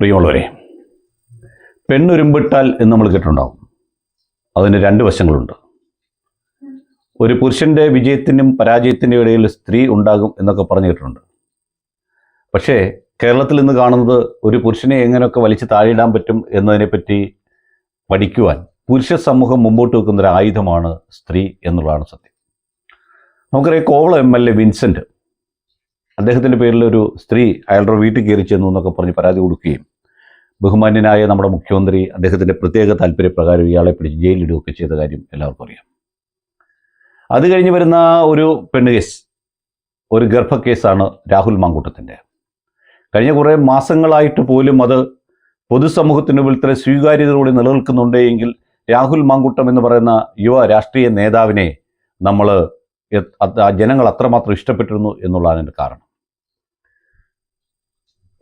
പ്രിയമുള്ളവരെ പെണ്ണുരുമ്പിട്ടാൽ എന്ന് നമ്മൾ കേട്ടിട്ടുണ്ടാവും. അതിന് രണ്ട് വശങ്ങളുണ്ട്. ഒരു പുരുഷന്റെ വിജയത്തിനും പരാജയത്തിന്റെ ഇടയിൽ സ്ത്രീ ഉണ്ടാകും എന്നൊക്കെ പറഞ്ഞു കേട്ടിട്ടുണ്ട് പക്ഷേ കേരളത്തിൽ ഇന്ന് കാണുന്നത് ഒരു പുരുഷനെ എങ്ങനെയൊക്കെ വലിച്ചു താഴെയിടാൻ പറ്റും എന്നതിനെപ്പറ്റി പഠിക്കുവാൻ പുരുഷ സമൂഹം മുമ്പോട്ട് വെക്കുന്ന ഒരു ആയുധമാണ് സ്ത്രീ എന്നുള്ളതാണ് സത്യം. നമുക്കറിയാം Kovalam M L A Vincent അദ്ദേഹത്തിന്റെ പേരിൽ ഒരു സ്ത്രീ അയാളുടെ വീട്ടിൽ കയറി ചെന്നു എന്നൊക്കെ പറഞ്ഞ് പരാതി കൊടുക്കുകയും ബഹുമാന്യനായ നമ്മുടെ മുഖ്യമന്ത്രി അദ്ദേഹത്തിന്റെ പ്രത്യേക താല്പര്യപ്രകാരം ഇയാളെ പിടിച്ച് ജയിലിടുകയൊക്കെ ചെയ്ത കാര്യം എല്ലാവർക്കും അറിയാം. അത് കഴിഞ്ഞ് വരുന്ന ഒരു പെണ്ണ് കേസ് ഒരു ഗർഭ കേസാണ് രാഹുൽ മാങ്കൂട്ടത്തിന്റെ കഴിഞ്ഞ കുറേ മാസങ്ങളായിട്ട് പോലും അത് പൊതുസമൂഹത്തിന് ഇത്ര സ്വീകാര്യതയോടെ നിലനിൽക്കുന്നുണ്ടെങ്കിൽ രാഹുൽ മാങ്കൂട്ടം എന്ന് പറയുന്ന യുവ രാഷ്ട്രീയ നേതാവിനെ നമ്മൾ ജനങ്ങൾ അത്രമാത്രം ഇഷ്ടപ്പെട്ടിരുന്നു എന്നുള്ളതാണ് എന്റെ കാരണം.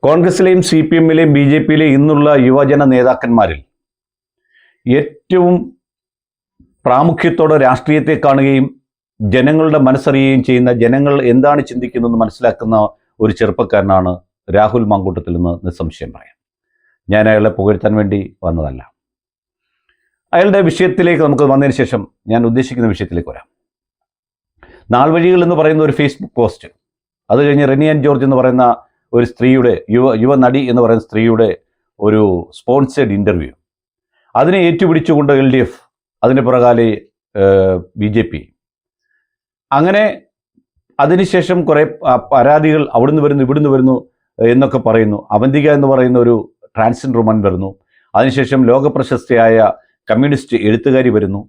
കോൺഗ്രസിലെയും സി പി എമ്മിലെയും ബി ജെ പിയിലെയും ഇന്നുള്ള യുവജന നേതാക്കന്മാരിൽ ഏറ്റവും പ്രാമുഖ്യത്തോടെ രാഷ്ട്രീയത്തെ കാണുകയും ജനങ്ങളുടെ മനസ്സറിയുകയും ചെയ്യുന്ന ജനങ്ങൾ എന്താണ് ചിന്തിക്കുന്നതെന്ന് മനസ്സിലാക്കുന്ന ഒരു ചെറുപ്പക്കാരനാണ് രാഹുൽ മാങ്കൂട്ടത്തിൽ നിന്ന് നിസ്സംശയം പറയാം. ഞാൻ അയാളെ പുകഴ്ത്താൻ വേണ്ടി വന്നതല്ല. അയാളുടെ വിഷയത്തിലേക്ക് നമുക്ക് വന്നതിന് ശേഷം ഞാൻ ഉദ്ദേശിക്കുന്ന വിഷയത്തിലേക്ക് വരാം. നാൾവഴികൾ എന്ന് പറയുന്ന ഒരു ഫേസ്ബുക്ക് പോസ്റ്റ് അത് കഴിഞ്ഞ് ആൻഡ് ജോർജ് എന്ന് പറയുന്ന ഒരു സ്ത്രീയുടെ യുവ യുവ നടി എന്ന് പറയുന്ന സ്ത്രീയുടെ ഒരു സ്പോൺസേഡ് ഇന്റർവ്യൂ അതിനെ ഏറ്റുപിടിച്ചുകൊണ്ട് എൽ ഡി എഫ് അതിന് പുറകാലെ ബി ജെ പി. അങ്ങനെ അതിനുശേഷം കുറേ പരാതികൾ അവിടുന്ന് വരുന്നു ഇവിടുന്ന് വരുന്നു എന്നൊക്കെ പറയുന്നു. അവന്തിക എന്ന് പറയുന്ന ഒരു ട്രാൻസ്ജെൻഡർ വുമൺ വരുന്നു. അതിനുശേഷം ലോകപ്രശസ്തയായ കമ്മ്യൂണിസ്റ്റ് എഴുത്തുകാരി വരുന്നു.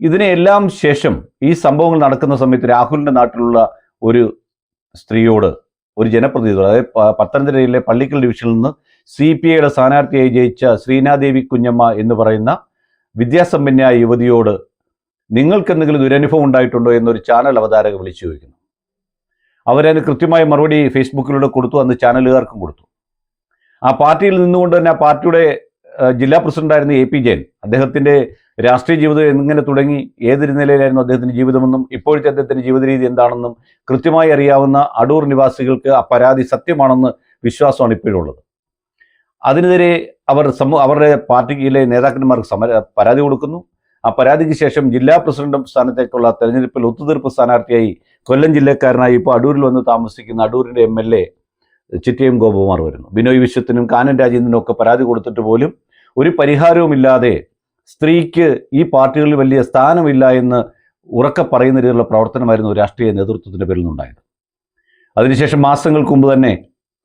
ഇതിനെല്ലാം ശേഷം ഈ സംഭവങ്ങൾ നടക്കുന്ന സമയത്ത് രാഹുലിന്റെ നാട്ടിലുള്ള ഒരു സ്ത്രീയോട് ഒരു ജനപ്രതിനിധിയോട് അതായത് പത്തനംതിട്ടയിലെ പള്ളിക്കൽ ഡിവിഷനിൽ നിന്ന് സി പി ഐയുടെ സ്ഥാനാർത്ഥിയായി ജയിച്ച ശ്രീനാദേവി കുഞ്ഞമ്മ എന്ന് പറയുന്ന വിദ്യാസമ്പന്നയായ യുവതിയോട് നിങ്ങൾക്ക് എന്തെങ്കിലും ദുരനുഭവം ഉണ്ടായിട്ടുണ്ടോ എന്നൊരു ചാനൽ അവതാരക വിളിച്ചു ചോദിക്കുന്നു. അവരതിന് കൃത്യമായ മറുപടി ഫേസ്ബുക്കിലൂടെ കൊടുത്തു അന്ന് ചാനലുകാർക്കും കൊടുത്തു. ആ പാർട്ടിയിൽ നിന്നുകൊണ്ട് തന്നെ ആ പാർട്ടിയുടെ ജില്ലാ പ്രസിഡന്റായിരുന്ന എ പി ജയൻ അദ്ദേഹത്തിന്റെ രാഷ്ട്രീയ ജീവിതം എങ്ങനെ തുടങ്ങി? ഏതൊരു നിലയിലായിരുന്നു അദ്ദേഹത്തിന്റെ ജീവിതമെന്നും ഇപ്പോഴത്തെ അദ്ദേഹത്തിന്റെ ജീവിത രീതി എന്താണെന്നും കൃത്യമായി അറിയാവുന്ന അടൂർ നിവാസികൾക്ക് ആ പരാതി സത്യമാണെന്ന് വിശ്വാസമാണ് ഇപ്പോഴുള്ളത്. അതിനെതിരെ അവർ സമൂഹ അവരുടെ പാർട്ടിയിലെ നേതാക്കന്മാർക്ക് സമര പരാതി കൊടുക്കുന്നു. ആ പരാതിക്ക് ശേഷം ജില്ലാ പ്രസിഡന്റ് സ്ഥാനത്തേക്കുള്ള തെരഞ്ഞെടുപ്പിൽ ഒത്തുതീർപ്പ് സ്ഥാനാർത്ഥിയായി കൊല്ലം ജില്ലക്കാരനായി ഇപ്പോൾ അടൂരിൽ വന്ന് താമസിക്കുന്ന അടൂരിന്റെ M L A Chittayam Gopakumar വരുന്നു. ബിനോയ് വിശ്വത്തിനും കാനൻ രാജേന്ദ്രനും ഒക്കെ പരാതി കൊടുത്തിട്ട് പോലും ഒരു പരിഹാരവുമില്ലാതെ സ്ത്രീക്ക് ഈ പാർട്ടികളിൽ വലിയ സ്ഥാനമില്ല എന്ന് ഉറക്കെ പറയുന്ന രീതിയിലുള്ള പ്രവർത്തനമായിരുന്നു രാഷ്ട്രീയ നേതൃത്വത്തിന്റെ പേരിൽ നിന്നുണ്ടായത്. അതിനുശേഷം മാസങ്ങൾക്ക് മുമ്പ് തന്നെ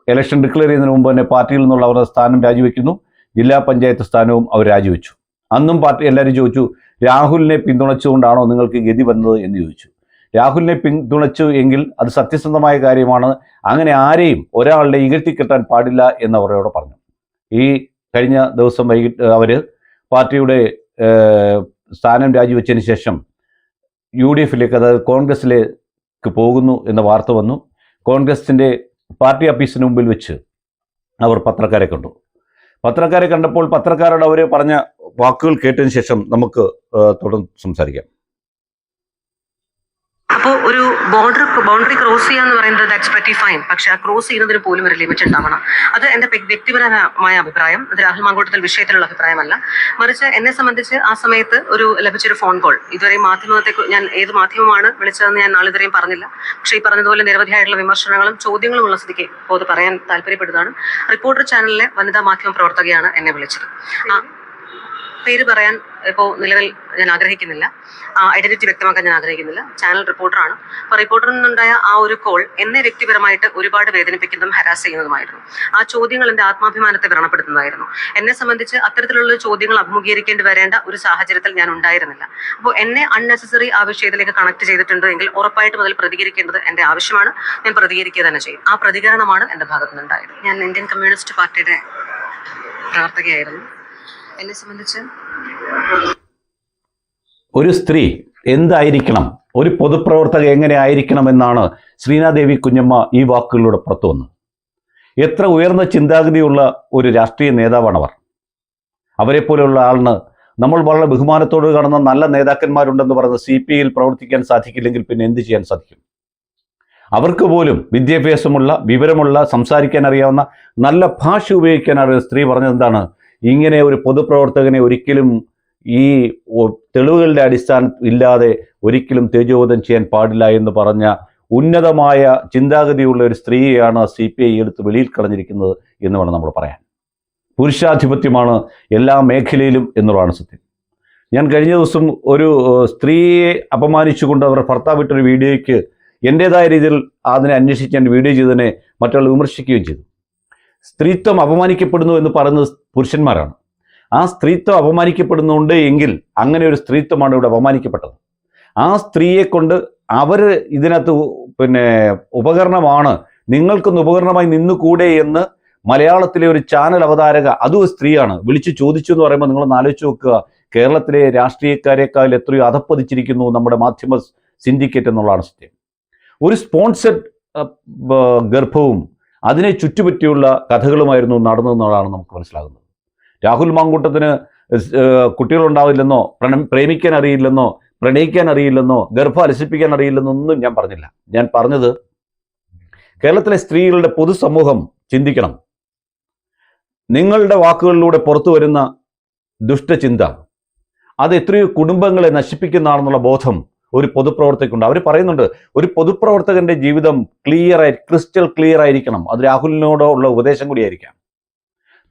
ഇലക്ഷൻ ഡിക്ലെയർ ചെയ്യുന്നതിന് മുമ്പ് തന്നെ പാർട്ടിയിൽ നിന്നുള്ള അവരുടെ സ്ഥാനം രാജിവെക്കുന്നു. ജില്ലാ പഞ്ചായത്ത് സ്ഥാനവും അവർ രാജിവെച്ചു. അന്നും പാർട്ടി എല്ലാവരും ചോദിച്ചു രാഹുലിനെ പിന്തുണച്ചുകൊണ്ടാണോ നിങ്ങൾക്ക് ഗതി വന്നത്? എന്ന് ചോദിച്ചു. രാഹുലിനെ പിന്തുണച്ചു എങ്കിൽ അത് സത്യസന്ധമായ കാര്യമാണ്. അങ്ങനെ ആരെയും ഒരാളുടെ ഇകഴ്ത്തിക്കെട്ടാൻ പാടില്ല എന്ന് അവരോട് പറഞ്ഞു. ഈ കഴിഞ്ഞ ദിവസം വൈകിട്ട് അവർ പാർട്ടിയുടെ സ്ഥാനം രാജിവെച്ചതിന് ശേഷം യു ഡി എഫിലേക്ക് അതായത് കോൺഗ്രസ്സിലേക്ക് പോകുന്നു എന്ന വാർത്ത വന്നു. കോൺഗ്രസിന്റെ പാർട്ടി ഓഫീസിന് മുമ്പിൽ വെച്ച് അവർ പത്രക്കാരെ കണ്ടു. പത്രക്കാരെ കണ്ടപ്പോൾ പത്രക്കാരോട് അവർ പറഞ്ഞ വാക്കുകൾ കേട്ടതിന് ശേഷം നമുക്ക് തുടർന്ന് സംസാരിക്കാം. അപ്പോൾ ഒരു ബോർഡർ ബൗണ്ടറി ക്രോസ് ചെയ്യുക എന്ന് പറയുന്നത് ദാറ്റ്സ് പ്രറ്റി ഫൈൻ പക്ഷെ ആ ക്രോസ് ചെയ്യുന്നതിന് പോലും ഒരു ലിമിറ്റ് ഉണ്ടാവണം അത് വ്യ- വ്യക്തിപരമായ അഭിപ്രായം. അത് രാഹുൽ മാങ്കോട്ടത്തിൽ വിഷയത്തിലുള്ള അഭിപ്രായമല്ല. മറിച്ച് എന്നെ സംബന്ധിച്ച് ആ സമയത്ത് ഒരു ലഭിച്ചൊരു ഫോൺ കോൾ ഇതുവരെ മാധ്യമത്തെ ഞാൻ ഏത് മാധ്യമമാണ് വിളിച്ചതെന്ന് ഞാൻ നാളെ നാളിതുവരെയും പറഞ്ഞില്ല. പക്ഷേ ഈ പറഞ്ഞതുപോലെ നിരവധിയായിട്ടുള്ള വിമർശനങ്ങളും ചോദ്യങ്ങളും ഉള്ള സ്ഥിതിക്ക് ഇപ്പോൾ അത് പറയാൻ താല്പര്യപ്പെടുന്നതാണ്. റിപ്പോർട്ടർ ചാനലിലെ വനിതാ മാധ്യമ പ്രവർത്തകയാണ് എന്നെ വിളിച്ചത്. പേര് പറയാൻ ഇപ്പോൾ നിലവിൽ ഞാൻ ആഗ്രഹിക്കുന്നില്ല. ഐഡന്റിറ്റി വ്യക്തമാക്കാൻ ഞാൻ ആഗ്രഹിക്കുന്നില്ല. ചാനൽ റിപ്പോർട്ടറാണ് അപ്പോൾ റിപ്പോർട്ടറിൽ നിന്നുണ്ടായ ആ ഒരു കോൾ എന്നെ വ്യക്തിപരമായിട്ട് ഒരുപാട് വേദനിപ്പിക്കുന്നതും ഹരാസ് ചെയ്യുന്നതുമായിരുന്നു. ആ ചോദ്യങ്ങൾ എന്റെ ആത്മാഭിമാനത്തെ വ്രണപ്പെടുത്തുന്നതായിരുന്നു. എന്നെ സംബന്ധിച്ച് അത്തരത്തിലുള്ള ചോദ്യങ്ങൾ അഭിമുഖീകരിക്കേണ്ടി വരേണ്ട ഒരു സാഹചര്യത്തിൽ ഞാൻ ഉണ്ടായിരുന്നില്ല. അപ്പോൾ എന്നെ അൺനെസസറി ആ വിഷയത്തിലേക്ക് കണക്ട് ചെയ്തിട്ടുണ്ട് എങ്കിൽ ഉറപ്പായിട്ട് മുതൽ പ്രതികരിക്കേണ്ടത് എന്റെ ആവശ്യമാണ്. ഞാൻ പ്രതികരിക്കുക തന്നെ ചെയ്യും. ആ പ്രതികരണമാണ് എന്റെ ഭാഗത്തുനിന്നുണ്ടായത്. ഞാൻ ഇന്ത്യൻ കമ്മ്യൂണിസ്റ്റ് പാർട്ടിയുടെ പ്രവർത്തകയായിരുന്നു. എന്നെ സംബന്ധിച്ച്? ഒരു സ്ത്രീ എന്തായിരിക്കണം? ഒരു പൊതുപ്രവർത്തക എങ്ങനെ ആയിരിക്കണം എന്നാണ് ശ്രീനാദേവി കുഞ്ഞമ്മ ഈ വാക്കുകളിലൂടെ പുറത്തു വന്നത്. എത്ര ഉയർന്ന ചിന്താഗതിയുള്ള ഒരു രാഷ്ട്രീയ നേതാവാണവർ. അവരെ പോലെയുള്ള ആളിന് നമ്മൾ വളരെ ബഹുമാനത്തോട് കാണുന്ന നല്ല നേതാക്കന്മാരുണ്ടെന്ന് പറയുന്ന സി പി ഐയിൽ പ്രവർത്തിക്കാൻ സാധിക്കില്ലെങ്കിൽ പിന്നെ എന്ത് ചെയ്യാൻ സാധിക്കും? അവർക്ക് പോലും വിദ്യാഭ്യാസമുള്ള വിവരമുള്ള സംസാരിക്കാൻ അറിയാവുന്ന നല്ല ഭാഷ ഉപയോഗിക്കാൻ അറിയുന്ന സ്ത്രീ പറഞ്ഞത് എന്താണ്? ഇങ്ങനെ ഒരു പൊതുപ്രവർത്തകനെ ഒരിക്കലും ഈ തെളിവുകളുടെ അടിസ്ഥാനം ഇല്ലാതെ ഒരിക്കലും തേജോവധം ചെയ്യാൻ പാടില്ല എന്ന് പറഞ്ഞ ഉന്നതമായ ചിന്താഗതിയുള്ള ഒരു സ്ത്രീയെയാണ് സി പി ഐ എടുത്ത് വെളിയിൽ കളഞ്ഞിരിക്കുന്നത് എന്ന് വേണം നമ്മൾ പറയാൻ. പുരുഷാധിപത്യമാണ് എല്ലാ മേഖലയിലും എന്നുള്ളതാണ് സത്യം. ഞാൻ കഴിഞ്ഞ ദിവസം ഒരു സ്ത്രീയെ അപമാനിച്ചുകൊണ്ട് അവർ ഭർത്താവിട്ടൊരു വീഡിയോയ്ക്ക് എന്റെതായ രീതിയിൽ അതിനെ അന്വേഷിച്ച് ഞാൻ വീഡിയോ ചെയ്തതിനെ മറ്റുള്ള വിമർശിക്കുകയും ചെയ്തു. സ്ത്രീത്വം അപമാനിക്കപ്പെടുന്നു എന്ന് പറയുന്നത് പുരുഷന്മാരാണ്. ആ സ്ത്രീത്വം അപമാനിക്കപ്പെടുന്നുണ്ട് എങ്കിൽ അങ്ങനെ ഒരു സ്ത്രീത്വമാണ് ഇവിടെ അപമാനിക്കപ്പെട്ടത്. ആ സ്ത്രീയെ കൊണ്ട് അവർ ഇതിനകത്ത് പിന്നെ ഉപകരണമാണ് നിങ്ങൾക്കൊന്ന് ഉപകരണമായി നിന്നുകൂടെ എന്ന് മലയാളത്തിലെ ഒരു ചാനൽ അവതാരക അതും സ്ത്രീയാണ്. വിളിച്ചു ചോദിച്ചു എന്ന് പറയുമ്പോൾ നിങ്ങൾ ആലോചിച്ച് നോക്കുക. കേരളത്തിലെ രാഷ്ട്രീയക്കാരെക്കാൾ എത്രയോ അധപ്പതിച്ചിരിക്കുന്നു നമ്മുടെ മാധ്യമ സിൻഡിക്കേറ്റ് എന്നുള്ളതാണ് സത്യം. ഒരു സ്പോൺസർഡ് ഗർഭവും അതിനെ ചുറ്റുപറ്റിയുള്ള കഥകളുമായിരുന്നു നടന്നതെന്നുള്ളതാണ് നമുക്ക് മനസ്സിലാകുന്നത്. രാഹുൽ മാങ്കൂട്ടത്തിന് കുട്ടികളുണ്ടാവില്ലെന്നോ പ്രണ പ്രേമിക്കാൻ അറിയില്ലെന്നോ പ്രണയിക്കാൻ അറിയില്ലെന്നോ ഗർഭം അലസിപ്പിക്കാൻ അറിയില്ലെന്നോ ഒന്നും ഞാൻ പറഞ്ഞില്ല. ഞാൻ പറഞ്ഞത് കേരളത്തിലെ സ്ത്രീകളുടെ പൊതുസമൂഹം ചിന്തിക്കണം. നിങ്ങളുടെ വാക്കുകളിലൂടെ പുറത്തു വരുന്ന ദുഷ്ടചിന്ത അത് എത്രയോ കുടുംബങ്ങളെ നശിപ്പിക്കുന്നതാണെന്നുള്ള ബോധം ഒരു പൊതുപ്രവർത്തകക്കുണ്ട് അവർ പറയുന്നുണ്ട് ഒരു പൊതുപ്രവർത്തകന്റെ ജീവിതം ക്ലിയർ ആയി ക്രിസ്റ്റൽ ക്ലിയർ ആയിരിക്കണം. അത് രാഹുലിനോടുള്ള ഉപദേശം കൂടിയായിരിക്കാം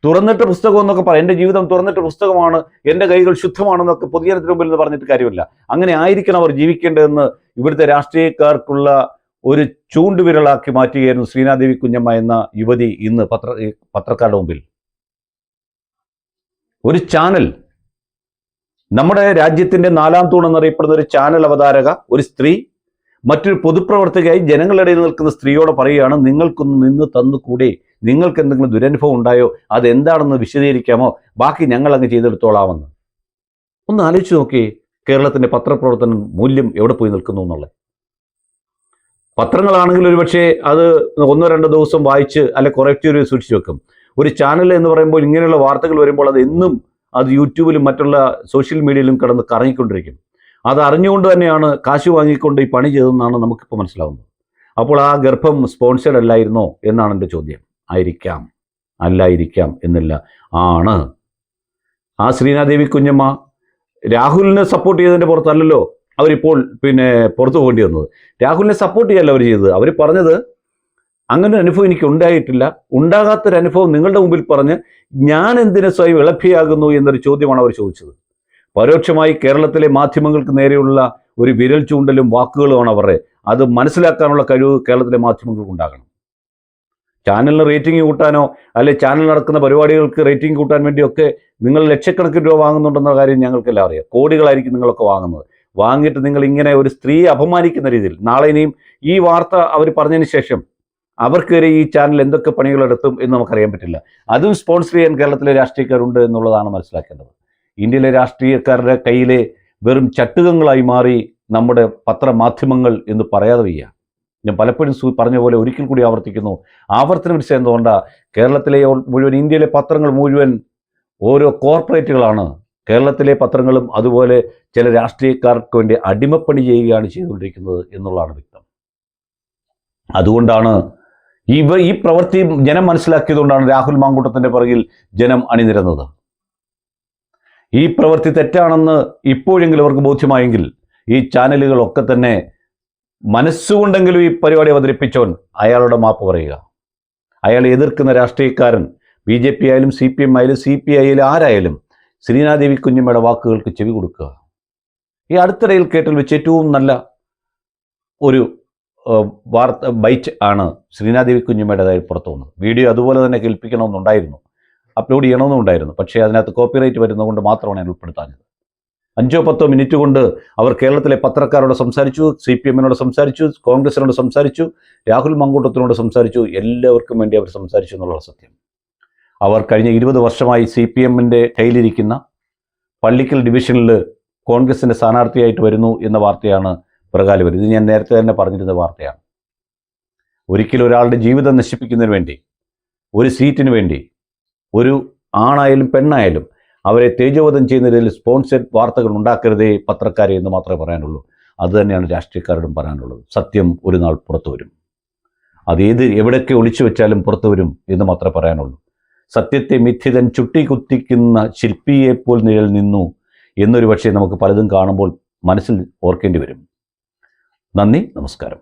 തുറന്നിട്ട് പുസ്തകം എന്നൊക്കെ പറയാം എന്റെ ജീവിതം തുറന്നിട്ട് പുസ്തകമാണ് എന്റെ കൈകൾ ശുദ്ധമാണെന്നൊക്കെ പൊതുജനത്തിന് മുമ്പിൽ നിന്ന് പറഞ്ഞിട്ട് കാര്യമില്ല. അങ്ങനെ ആയിരിക്കണം അവർ ജീവിക്കേണ്ടതെന്ന് ഇവിടുത്തെ രാഷ്ട്രീയക്കാർക്കുള്ള ഒരു ചൂണ്ടുവിരലാക്കി മാറ്റുകയായിരുന്നു ശ്രീനാദേവി കുഞ്ഞമ്മ എന്ന യുവതി ഇന്ന് പത്ര പത്രക്കാരുടെ മുമ്പിൽ. ഒരു ചാനൽ നമ്മുടെ രാജ്യത്തിന്റെ നാലാം തൂൺ എന്നറിയപ്പെടുന്ന ഒരു ചാനൽ അവതാരക ഒരു സ്ത്രീ മറ്റൊരു പൊതുപ്രവർത്തകയായി ജനങ്ങളുടെ ഇടയിൽ നിൽക്കുന്ന സ്ത്രീയോട് പറയുകയാണ് നിങ്ങൾക്കൊന്ന് നിന്ന് തന്നുകൂടെ? നിങ്ങൾക്ക് എന്തെങ്കിലും ദുരനുഭവം ഉണ്ടായോ? അതെന്താണെന്ന് വിശദീകരിക്കാമോ? ബാക്കി ഞങ്ങൾ അങ്ങ് ചെയ്തെടുത്തോളാമെന്ന്. ഒന്ന് ആലോചിച്ച് നോക്കി കേരളത്തിന്റെ പത്രപ്രവർത്തനം മൂല്യം എവിടെ പോയി നിൽക്കുന്നു എന്നുള്ളത്. പത്രങ്ങളാണെങ്കിൽ ഒരുപക്ഷെ അത് ഒന്നോ രണ്ടോ ദിവസം വായിച്ച് അല്ലെ കുറച്ചൊരു സൂക്ഷിച്ചു വെക്കും. ഒരു ചാനൽ എന്ന് പറയുമ്പോൾ ഇങ്ങനെയുള്ള വാർത്തകൾ വരുമ്പോൾ അത് എന്നും അത് യൂട്യൂബിലും മറ്റുള്ള സോഷ്യൽ മീഡിയയിലും കിടന്ന് കറങ്ങിക്കൊണ്ടിരിക്കും അത് അറിഞ്ഞുകൊണ്ട് തന്നെയാണ് കാശ് വാങ്ങിക്കൊണ്ട് ഈ പണി ചെയ്തതെന്നാണ് നമുക്കിപ്പോൾ മനസ്സിലാവുന്നത്. അപ്പോൾ ആ ഗർഭം സ്പോൺസേഡ് അല്ലായിരുന്നോ എന്നാണ് എന്റെ ചോദ്യം. ആയിരിക്കാം അല്ലായിരിക്കാം എന്നില്ല. ആണ്. ആ ശ്രീനാദേവി കുഞ്ഞമ്മ രാഹുലിനെ സപ്പോർട്ട് ചെയ്തതിന്റെ പുറത്തല്ലല്ലോ അവരിപ്പോൾ പിന്നെ പുറത്തു പോകേണ്ടി വന്നത്. രാഹുലിനെ സപ്പോർട്ട് ചെയ്യല്ല അവർ ചെയ്തത്. അവർ പറഞ്ഞത് അങ്ങനെ ഒരു അനുഭവം എനിക്ക് ഉണ്ടായിട്ടില്ല. ഉണ്ടാകാത്തൊരു അനുഭവം നിങ്ങളുടെ മുമ്പിൽ പറഞ്ഞ് ഞാൻ എന്തിനു സ്വയം ഇളപ്പിയാകുന്നു എന്നൊരു ചോദ്യമാണ് അവർ ചോദിച്ചത്. പരോക്ഷമായി കേരളത്തിലെ മാധ്യമങ്ങൾക്ക് നേരെയുള്ള ഒരു വിരൽ ചൂണ്ടലും വാക്കുകളുമാണ് അവരുടെ അത് മനസ്സിലാക്കാനുള്ള കഴിവ് കേരളത്തിലെ മാധ്യമങ്ങൾക്ക് ഉണ്ടാകണം. ചാനലിന് റേറ്റിംഗ് കൂട്ടാനോ അല്ലെ ചാനൽ നടക്കുന്ന പരിപാടികൾക്ക് റേറ്റിംഗ് കൂട്ടാൻ വേണ്ടിയൊക്കെ നിങ്ങൾ ലക്ഷക്കണക്കിന് രൂപ വാങ്ങുന്നുണ്ടെന്ന കാര്യം ഞങ്ങൾക്കെല്ലാം അറിയാം. കോടികളായിരിക്കും നിങ്ങളൊക്കെ വാങ്ങുന്നത്. വാങ്ങിയിട്ട് നിങ്ങൾ ഇങ്ങനെ ഒരു സ്ത്രീയെ അപമാനിക്കുന്ന രീതിയിൽ നാളെ ഇനിയും ഈ വാർത്ത അവർ പറഞ്ഞതിന് ശേഷം അവർക്കെതിരെ ഈ ചാനൽ എന്തൊക്കെ പണികൾ എടുത്തും എന്ന് നമുക്കറിയാൻ പറ്റില്ല. അതും സ്പോൺസർ ചെയ്യാൻ കേരളത്തിലെ രാഷ്ട്രീയക്കാരുണ്ട് എന്നുള്ളതാണ് മനസ്സിലാക്കേണ്ടത്. ഇന്ത്യയിലെ രാഷ്ട്രീയക്കാരുടെ കയ്യിലെ വെറും ചട്ടുകങ്ങളായി മാറി നമ്മുടെ പത്രമാധ്യമങ്ങൾ എന്ന് പറയാതെ വയ്യ. ഞാൻ പലപ്പോഴും പറഞ്ഞ പോലെ ഒരിക്കൽ കൂടി ആവർത്തിക്കുന്നു. ആവർത്തന വിഷയം എന്തുകൊണ്ട? കേരളത്തിലെ മുഴുവൻ ഇന്ത്യയിലെ പത്രങ്ങൾ മുഴുവൻ ഓരോ കോർപ്പറേറ്റുകളാണ്. കേരളത്തിലെ പത്രങ്ങളും അതുപോലെ ചില രാഷ്ട്രീയക്കാർക്ക് വേണ്ടി അടിമപ്പണി ചെയ്യുകയാണ് ചെയ്തുകൊണ്ടിരിക്കുന്നത് എന്നുള്ളതാണ് വ്യക്തം. അതുകൊണ്ടാണ് ഇവ ഈ പ്രവൃത്തി ജനം മനസ്സിലാക്കിയതുകൊണ്ടാണ് രാഹുൽ മാങ്കൂട്ടത്തിന്റെ പിറകിൽ ജനം അണിനിരന്നത്. ഈ പ്രവൃത്തി തെറ്റാണെന്ന് ഇപ്പോഴെങ്കിലും അവർക്ക് ബോധ്യമായെങ്കിൽ ഈ ചാനലുകളൊക്കെ തന്നെ മനസ്സുകൊണ്ടെങ്കിലും ഈ പരിപാടി അവതരിപ്പിച്ചവൻ അയാളുടെ മാപ്പ് പറയുക. അയാൾ എതിർക്കുന്ന രാഷ്ട്രീയക്കാരൻ ബി ജെ പി ആയാലും സി പി എം ആയാലും സി പി ഐയിലും ആരായാലും ശ്രീനാദേവി കുഞ്ഞമ്മയുടെ വാക്കുകൾക്ക് ചെവി കൊടുക്കുക. ഈ അടുത്തിടയിൽ കേട്ടിൽ വെച്ച് ഏറ്റവും നല്ല ഒരു വാർത്ത ബൈറ്റ് ആണ് ശ്രീനാദേവി കുഞ്ഞുമ്മയുടേതായി പുറത്തു വന്നത്. വീഡിയോ അതുപോലെ തന്നെ കേൾപ്പിക്കണമെന്നുണ്ടായിരുന്നു. അപ്ലോഡ് ചെയ്യണമെന്നുണ്ടായിരുന്നു പക്ഷേ അതിനകത്ത് കോപ്പിറൈറ്റ് വരുന്നതുകൊണ്ട് മാത്രമാണ് ഞാൻ ഉൾപ്പെടുത്താഞ്ഞത്. അഞ്ചോ പത്തോ മിനിറ്റ് കൊണ്ട് അവർ കേരളത്തിലെ പത്രക്കാരോട് സംസാരിച്ചു സി പി എമ്മിനോട് സംസാരിച്ചു കോൺഗ്രസിനോട് സംസാരിച്ചു രാഹുൽ മങ്കൂട്ടത്തിനോട് സംസാരിച്ചു എല്ലാവർക്കും വേണ്ടി അവർ സംസാരിച്ചു എന്നുള്ള സത്യം. അവർ കഴിഞ്ഞ ഇരുപത് വർഷമായി സി പി എമ്മിന്റെ കയ്യിലിരിക്കുന്ന പള്ളിക്കൽ ഡിവിഷനിൽ കോൺഗ്രസിന്റെ സ്ഥാനാർത്ഥിയായിട്ട് വരുന്നു എന്ന വാർത്തയാണ് പിറകാലി വരും. ഇത് ഞാൻ നേരത്തെ തന്നെ പറഞ്ഞിരുന്ന വാർത്തയാണ്. ഒരിക്കലും ഒരാളുടെ ജീവിതം നശിപ്പിക്കുന്നതിന് വേണ്ടി ഒരു സീറ്റിന് വേണ്ടി ഒരു ആണായാലും പെണ്ണായാലും അവരെ തേജോവധം ചെയ്യുന്ന രീതിയിൽ സ്പോൺസർഡ് വാർത്തകൾ ഉണ്ടാക്കരുതേ പത്രക്കാരെ എന്ന് മാത്രമേ പറയാനുള്ളൂ. അതുതന്നെയാണ് രാഷ്ട്രീയക്കാരോടും പറയാനുള്ളത്. സത്യം ഒരു നാൾ പുറത്തു വരും. അതേത് എവിടെയൊക്കെ ഒളിച്ചു വെച്ചാലും പുറത്തു വരും എന്ന് മാത്രമേ പറയാനുള്ളൂ. സത്യത്തെ മിഥ്യതൻ ചുട്ടികുത്തിക്കുന്ന ശില്പിയെപ്പോൽ നിഴൽ നിന്നു എന്നൊരു പക്ഷേ നമുക്ക് പലതും കാണുമ്പോൾ മനസ്സിൽ ഓർക്കേണ്ടി വരും. നന്ദി നമസ്കാരം.